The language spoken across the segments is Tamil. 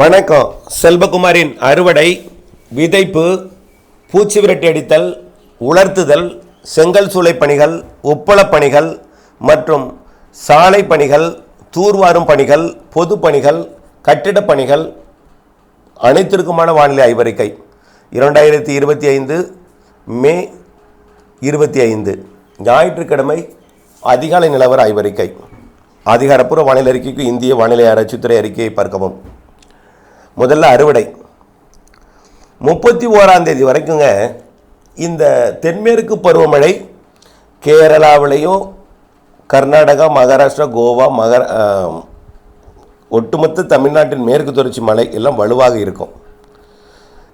வணக்கம். செல்வகுமாரின் அறுவடை விதைப்பு பூச்சி விரட்டி அடித்தல் உலர்த்துதல் செங்கல் சூளை பணிகள் உப்பளப் பணிகள் மற்றும் சாலை பணிகள் தூர்வாரும் பணிகள் பொது பணிகள் கட்டிடப் பணிகள் அனைத்திற்குமான வானிலை ஆய்வறிக்கை. இரண்டாயிரத்தி இருபத்தி ஐந்து மே இருபத்தி ஐந்து ஞாயிற்றுக்கிழமை அதிகாலை நிலவர ஆய்வறிக்கை. அதிகாரப்பூர்வ வானிலை அறிக்கைக்கு இந்திய வானிலை ஆராய்ச்சித்துறை அறிக்கையை பார்க்கவும். முதல்ல அறுவடை. முப்பத்தி ஓராம் தேதி வரைக்குங்க இந்த தென்மேற்கு பருவமழை கேரளாவிலையும் கர்நாடகா மகாராஷ்டிரா கோவா மகர ஒட்டுமொத்த தமிழ்நாட்டின் மேற்கு தொடர்ச்சி மலை எல்லாம் வலுவாக இருக்கும்.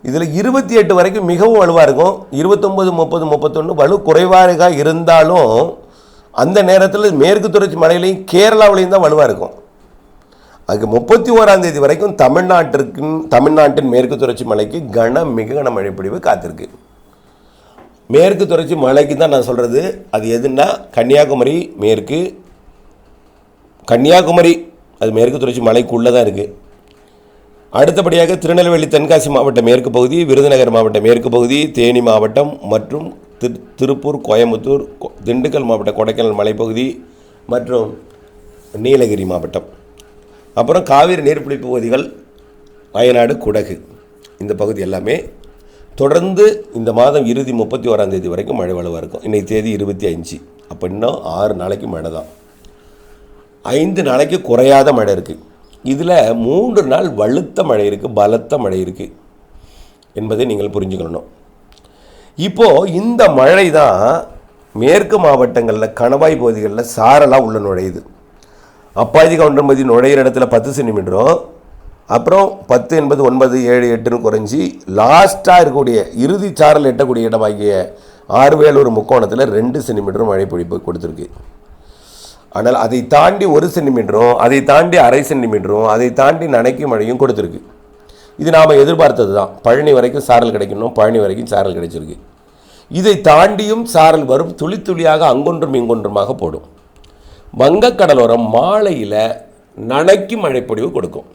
இதில் இருபத்தி எட்டு வரைக்கும் மிகவும் வலுவாக இருக்கும். இருபத்தொம்பது முப்பது முப்பத்தொன்று வலு குறைவாக இருந்தாலும் அந்த நேரத்தில் மேற்கு தொடர்ச்சி மலையிலையும் கேரளாவிலையும் தான் வலுவாக இருக்கும். அதுக்கு முப்பத்தி ஓராம் தேதி வரைக்கும் தமிழ்நாட்டிற்கு தமிழ்நாட்டின் மேற்கு தொடர்ச்சி மலைக்கு கன மிக கன மழை பொழிவு காத்திருக்கு. மேற்கு தொடர்ச்சி மலைக்கு தான் நான் சொல்கிறது அது எதுன்னா கன்னியாகுமரி மேற்கு கன்னியாகுமரி அது மேற்கு தொடர்ச்சி மலைக்குள்ளே தான் இருக்குது அடுத்தபடியாக திருநெல்வேலி தென்காசி மாவட்ட மேற்கு பகுதி விருதுநகர் மாவட்ட மேற்கு பகுதி தேனி மாவட்டம் மற்றும் திரு திருப்பூர் கோயம்புத்தூர் திண்டுக்கல் மாவட்ட கொடைக்கானல் மலைப்பகுதி மற்றும் நீலகிரி மாவட்டம். அப்புறம் காவிரி நீர்பிடிப்பு பகுதிகள் வயநாடு குடகு இந்த பகுதி எல்லாமே தொடர்ந்து இந்த மாதம் இறுதி முப்பத்தி ஓராம் தேதி வரைக்கும் மழை வலுவாக இருக்கும். இன்றைக்கு தேதி இருபத்தி அஞ்சு அப்போ இன்னும் ஆறு நாளைக்கு மழை தான். ஐந்து நாளைக்கு குறையாத மழை இருக்குது இதில் மூன்று நாள் வலுத்த மழை இருக்குது பலத்த மழை இருக்குது என்பதை நீங்கள் புரிஞ்சுக்கணும். இப்போது இந்த மழை தான் மேற்கு மாவட்டங்களில் கணவாய் பகுதிகளில் சாரலாக உள்ள நுழையுது. அப்பாதி கவுண்டம்பதி நுழையிற இடத்துல பத்து சென்டிமீட்டரும் அப்புறம் பத்து என்பது ஒன்பது ஏழு எட்டுன்னு குறைஞ்சி லாஸ்ட்டாக இருக்கக்கூடிய இறுதி சாரல் எட்டக்கூடிய இடமாகிய ஆறுவேலூர் முக்கோணத்தில் ரெண்டு சென்டிமீட்டரும் மழை பொழிப்பு கொடுத்துருக்கு. ஆனால் அதை தாண்டி ஒரு சென்டிமீட்டரும் அதை தாண்டி அரை சென்டிமீட்டரும் அதை தாண்டி நனைக்கும் மழையும் கொடுத்துருக்கு. இது நாம் எதிர்பார்த்தது தான் பழனி வரைக்கும் சாரல் கிடைக்கணும் பழனி வரைக்கும் சாரல் கிடைச்சிருக்கு. இதை தாண்டியும் சாரல் வரும் துளி துளியாக அங்கொன்றும் இங்கொன்றுமாக போடும். வங்கக்கடலோரம் மாலையில் நனைக்கும் மழைப்பொழிவு கொடுக்கும்.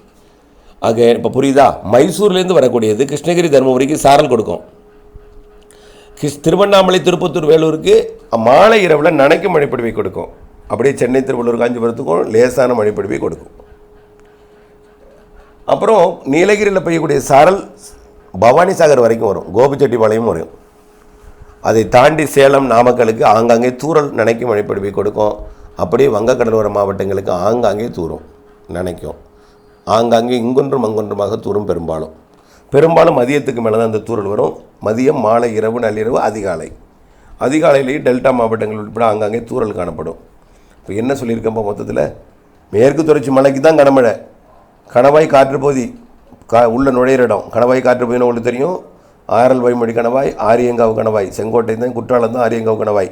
ஆக இப்போ புரியுதா? மைசூர்லேருந்து வரக்கூடியது கிருஷ்ணகிரி தருமபுரிக்கு சாரல் கொடுக்கும். கிருஷ் திருவண்ணாமலை திருப்பத்தூர் வேலூருக்கு மாலை இரவில் நனைக்கும் மழைப்பொழிவை கொடுக்கும். அப்படியே சென்னை திருவள்ளூர் காஞ்சிபுரத்துக்கும் லேசான மழைப்பொழிவை கொடுக்கும். அப்புறம் நீலகிரியில் பெய்யக்கூடிய சாரல் பவானி சாகர் வரைக்கும் வரும். கோபிச்செட்டிப்பாளையம் வரும். அதை தாண்டி சேலம் நாமக்கலுக்கு ஆங்காங்கே தூரல் நனைக்கும் மழைப்பொழிவை கொடுக்கும். அப்படியே வங்கக்கடலோர மாவட்டங்களுக்கு ஆங்காங்கே தூரும் நினைக்கும். ஆங்காங்கே இங்கொன்றும் அங்கொன்றுமாக தூரும் பெரும்பாலும். பெரும்பாலும் மதியத்துக்கு மேலே தான் அந்த தூரல் வரும். மதியம் மாலை இரவு நள்ளிரவு அதிகாலை. அதிகாலையிலேயே டெல்டா மாவட்டங்கள் உட்பட ஆங்காங்கே தூரல் காணப்படும். இப்போ என்ன சொல்லியிருக்கப்போ மொத்தத்தில்? மேற்கு தொடர்ச்சி மலைக்கு தான் கனமழை. கணவாய் காற்று பகுதி கா உள்ள நுழையிற இடம். கணவாய் காற்று பகுதின்னு உங்களுக்கு தெரியும்? ஆரல் வைமொழி கணவாய் ஆரியங்காவு கணவாய். செங்கோட்டை தான் குற்றாலம் தான் ஆரியங்காவு கணவாய்.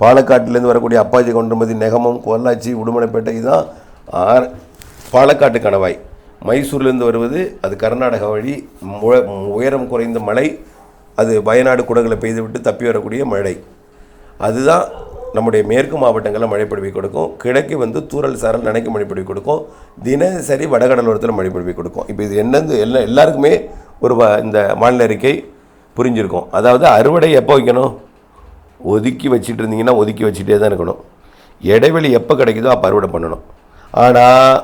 பாலக்காட்டிலேருந்து வரக்கூடிய அப்பாஜி கொண்டுமதி நெகமம் பொள்ளாச்சி உடுமலைப்பேட்டை இதுதான் ஆர் பாலக்காட்டு கணவாய். மைசூர்லேருந்து வருவது அது கர்நாடகா வழி. உயரம் குறைந்த மலை அது வயநாடு குடங்களை பெய்துவிட்டு தப்பி வரக்கூடிய மழை. அதுதான் நம்முடைய மேற்கு மாவட்டங்களில் மழைப்பொழிவை கொடுக்கும். கிழக்கு வந்து தூறல் சாரல் நினைக்கும் மழைப்பொழிவு கொடுக்கும். தினசரி வடகடலோரத்தில் மழைப்பொழிவை கொடுக்கும். இப்போ இது என்னது எல்லா எல்லாருக்குமே ஒரு வ- இந்த வானிலை அறிக்கை புரிஞ்சிருக்கும். அதாவது அறுவடை எப்போ வைக்கணும்? ஒதுக்கி வச்சுட்டு இருந்தீங்கன்னா ஒதுக்கி வச்சுட்டே தான் இருக்கணும். இடைவெளி எப்போ கிடைக்குதோ அப்போ அறுவடை பண்ணணும். ஆனால்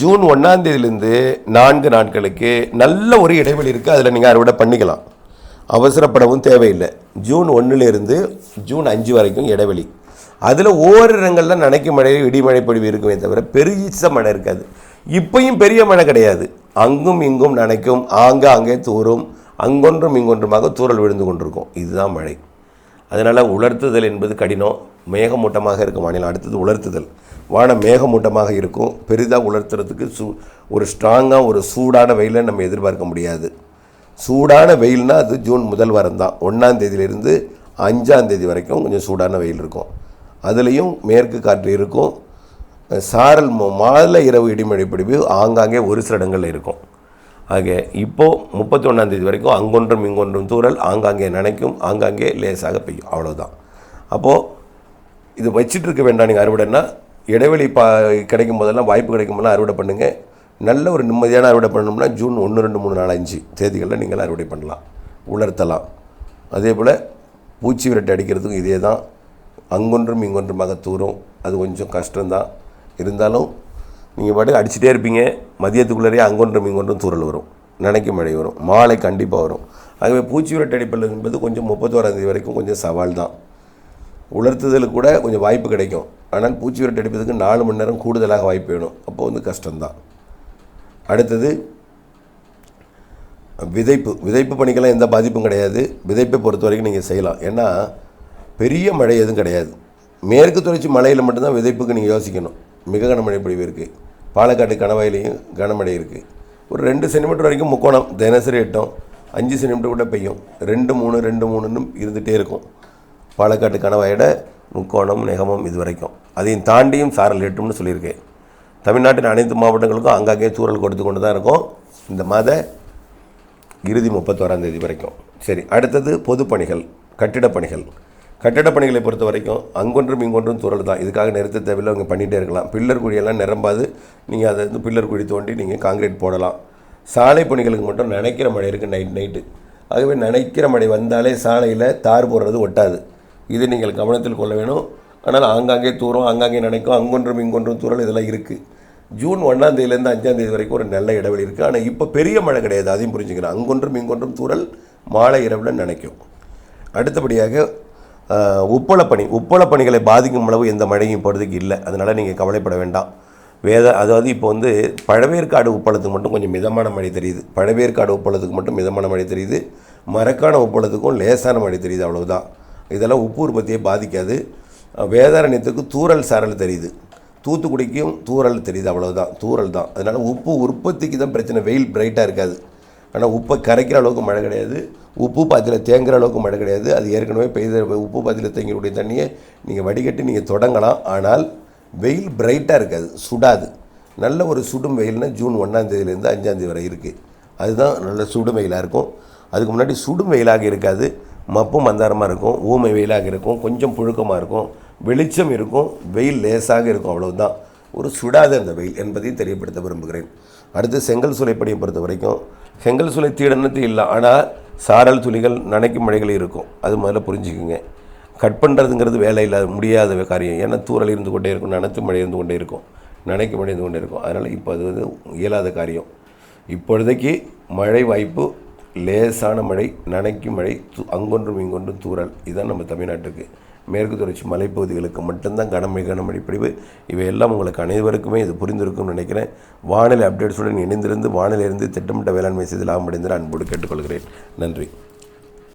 ஜூன் ஒன்றாந்தேதியிலேருந்து நான்கு நாட்களுக்கு நல்ல ஒரு இடைவெளி இருக்குது அதில் நீங்கள் அறுவடை பண்ணிக்கலாம். அவசரப்படவும் தேவையில்லை. ஜூன் ஒன்றுலேருந்து ஜூன் அஞ்சு வரைக்கும் இடைவெளி. அதில் ஓரிடங்களில் நனைக்கும் மழை இடிமழை பொழிவு இருக்குமே தவிர பெரிய மழை இருக்காது. இப்பையும் பெரிய மழை கிடையாது. அங்கும் இங்கும் நனைக்கும் ஆங்காங்கே தூரும் அங்கொன்றும் இங்கொன்றுமாக தூறல் விழுந்து கொண்டிருக்கும். இதுதான் மழை. அதனால் உலர்த்துதல் என்பது கடினம். மேகமூட்டமாக இருக்கும் மாநிலம் அடுத்தது உலர்த்துதல். வானம் மேகமூட்டமாக இருக்கும். பெரிதாக உலர்த்துறதுக்கு சூ ஒரு ஸ்ட்ராங்காக ஒரு சூடான வெயிலை நம்ம எதிர்பார்க்க முடியாது. சூடான வெயில்னா அது ஜூன் முதல் வாரம் தான். ஒன்றாந்தேதியிலிருந்து அஞ்சாந்தேதி வரைக்கும் கொஞ்சம் சூடான வெயில் இருக்கும். அதுலேயும் மேற்கு காற்று இருக்கும். சாரல் மாலை இரவு இடிமழை பிடிப்பு ஆங்காங்கே ஒரு சில இடங்களில் இருக்கும். ஆக இப்போது முப்பத்தி வரைக்கும் அங்கொன்றும் இங்கொன்றும் தூரல் ஆங்காங்கே நினைக்கும் ஆங்காங்கே லேசாக பெய்யும். அவ்வளோதான் அப்போது இது வச்சிட்டு இருக்க வேண்டாம். நீங்கள் அறுவடைன்னா இடைவெளி பா கிடைக்கும் போதெல்லாம் வாய்ப்பு கிடைக்கும் போதெல்லாம் அறுவடை பண்ணுங்கள் நல்ல ஒரு நிம்மதியான அறுவடை பண்ணணும்னா ஜூன் ஒன்று ரெண்டு மூணு நாலு அஞ்சு தேதிகளில் நீங்கள் அறுவடை பண்ணலாம். உலர்த்தலாம். அதே போல் பூச்சி விரட்டு அடிக்கிறதுக்கும் இதே தான் அங்கொன்றும் இங்கொன்றுமாக தூரும் அது கொஞ்சம் கஷ்டம்தான். இருந்தாலும் நீங்கள் பாட்டுக்கு அடிச்சுட்டே இருப்பீங்க. மதியத்துக்குள்ளேயே அங்கொன்றும் இங்கொன்றும் தூரல் வரும். நினைக்கும் மழை வரும். மாலை கண்டிப்பாக வரும். ஆகவே பூச்சி விரட்டு அடிப்பது என்பது கொஞ்சம் முப்பத்தோராந்தேதி வரைக்கும் கொஞ்சம் சவால் தான். உலர்த்துதலுக்கு கூட கொஞ்சம் வாய்ப்பு கிடைக்கும். ஆனால் பூச்சி விரட்டு அடிப்பதற்கு நாலு மணி நேரம் கூடுதலாக வாய்ப்பு வேணும். அப்போ வந்து கஷ்டம்தான். அடுத்தது விதைப்பு. விதைப்பு பணிக்கெல்லாம் எந்த பாதிப்பும் கிடையாது. விதைப்பை பொறுத்த வரைக்கும் நீங்கள் செய்யலாம். ஏன்னா பெரிய மழை எதுவும் கிடையாது. மேற்கு தொடர்ச்சி மழையில் மட்டும்தான் விதைப்புக்கு நீங்கள் யோசிக்கணும். மிக கனமழை பொழிவு இருக்குது பாலக்காட்டு கணவாயிலையும் கனமழை இருக்குது ஒரு ரெண்டு சென்டிமீட்டர் வரைக்கும் முக்கோணம் தினசரி எட்டும். அஞ்சு சென்டிமீட்டர் கூட பெய்யும். ரெண்டு மூணு ரெண்டு மூணுன்னு இருந்துகிட்டே இருக்கும். பாலக்காட்டு கணவாயோட முக்கோணம் நெகமம் இது வரைக்கும். அதையும் தாண்டியும் சாரல் எட்டும்னு சொல்லியிருக்கேன். தமிழ்நாட்டின் அனைத்து மாவட்டங்களுக்கும் அங்கங்கே சூழல் கொடுத்து கொண்டு தான் இருக்கும். இந்த மாத இறுதி முப்பத்தோராந்தேதி வரைக்கும். சரி அடுத்தது பொதுப்பணிகள் கட்டிடப் பணிகள் கட்டட பணிகளை பொறுத்த வரைக்கும் அங்கொன்றும் இங்கொன்றும் துறல் தான். இதுக்காக நிறுத்த தேவையில்லை அவங்க பண்ணிகிட்டே இருக்கலாம். பில்லர் குழியெல்லாம் நிரம்பாது. நீங்கள் அதை வந்து பில்லர் குழி தோண்டி நீங்கள் காங்கிரீட் போடலாம். சாலை பணிகளுக்கு மட்டும் நினைக்கிற மழை இருக்குது நைட் நைட்டு. ஆகவே நினைக்கிற மழை வந்தாலே சாலையில் தார் போடுறது ஒட்டாது. இது நீங்கள் கவனத்தில் கொள்ள வேணும். ஆனால் ஆங்காங்கே தூரம் ஆங்காங்கே நினைக்கும் அங்கொன்றும் இங்கொன்றும் தூரல் இதெல்லாம் இருக்குது ஜூன் ஒன்றாந்தேதியிலேருந்து அஞ்சாந்தேதி வரைக்கும் ஒரு நல்ல இடைவெளி இருக்குது ஆனால் இப்போ பெரிய மழை கிடையாது. அதையும் புரிஞ்சுக்கிறேன் அங்கொன்றும் இங்கொன்றும் தூரல் மாலை இரவில் நினைக்கும். அடுத்தபடியாக உப்பளப்பணி. உப்பளப்பணிகளை பாதிக்கும் அளவு எந்த மழையும் இப்போதைக்கு இல்லை. அதனால் நீங்கள் கவலைப்பட வேண்டாம். வேத அதாவது இப்போ வந்து பழவேற்காடு உப்பளத்துக்கு மட்டும் கொஞ்சம் மிதமான மழை தெரியுது. பழவேற்காடு உப்பளத்துக்கு மட்டும் மிதமான மழை தெரியுது. மரக்கான உப்பளத்துக்கும் லேசான மழை தெரியுது அவ்வளவுதான். இதெல்லாம் உப்பு உற்பத்தியை பாதிக்காது. வேதாரண்யத்துக்கு தூறல் சாரல் தெரியுது. தூத்துக்குடிக்கும் தூறல் தெரியுது அவ்வளவுதான். தூறல் தான். அதனால் உப்பு உற்பத்திக்கு தான் பிரச்சனை. வெயில் பிரைட்டாக இருக்காது. ஆனால் உப்பை கரைக்கிற அளவுக்கு மழை கிடையாது. உப்பு பாத்தியில் தேங்குற அளவுக்கு மழை கிடையாது. அது ஏற்கனவே பெய்த உப்பு பாத்தியில் தேங்கக்கூடிய தண்ணியை நீங்கள் வடிகட்டி நீங்கள் தொடங்கலாம். ஆனால் வெயில் பிரைட்டாக இருக்காது சுடாது. நல்ல ஒரு சுடும் வெயில்னால் ஜூன் ஒன்றாந்தேதியிலேருந்து அஞ்சாந்தேதி வரை இருக்குது அதுதான் நல்ல சுடும் வெயிலாக இருக்கும். அதுக்கு முன்னாடி சுடும் வெயிலாக இருக்காது. மப்பும் மந்தாரமாக இருக்கும். ஊமை வெயிலாக இருக்கும். கொஞ்சம் புழுக்கமாக இருக்கும். வெளிச்சம் இருக்கும். வெயில் லேசாக இருக்கும். அவ்வளவுதான். ஒரு சுடாத அந்த வெயில் என்பதையும் தெரியப்படுத்த விரும்புகிறேன். அடுத்து செங்கல் சூளை பொறுத்த வரைக்கும். செங்கல் சூளை தீடனத்து இல்லை. ஆனால் சாரல் துளிகள் நனைக்கும் மழைகள் இருக்கும். அது முதல்ல புரிஞ்சுக்குங்க. கட் பண்ணுறதுங்கிறது வேலை இல்லாத முடியாத காரியம். ஏன்னா தூறல் இருந்து கொண்டே இருக்கும் நனத்து மழை இருந்து கொண்டே இருக்கும். நனைக்கும் மழை இருந்து கொண்டே இருக்கும். அதனால் இப்போ அது வந்து இயலாத காரியம். இப்பொழுதைக்கு மழை வாய்ப்பு லேசான மழை நனைக்கும் மழை து அங்கொன்றும் இங்கொன்றும் தூறல். இதுதான் நம்ம தமிழ்நாட்டுக்கு. மேற்கு தொடர்ச்சி மலைப்பகுதிகளுக்கு மட்டும்தான் கனமழை கனமழை பிடிவு இவையெல்லாம் உங்களுக்கு அனைவருக்குமே இது புரிந்திருக்கும்னு நினைக்கிறேன். வானிலை அப்டேட்ஸுடன் இணைந்திருந்து வானிலையிலிருந்து திட்டமிட்ட வேளாண்மை செய்து லாபம் அடைந்து அன்போடு கேட்டுக்கொள்கிறேன். நன்றி.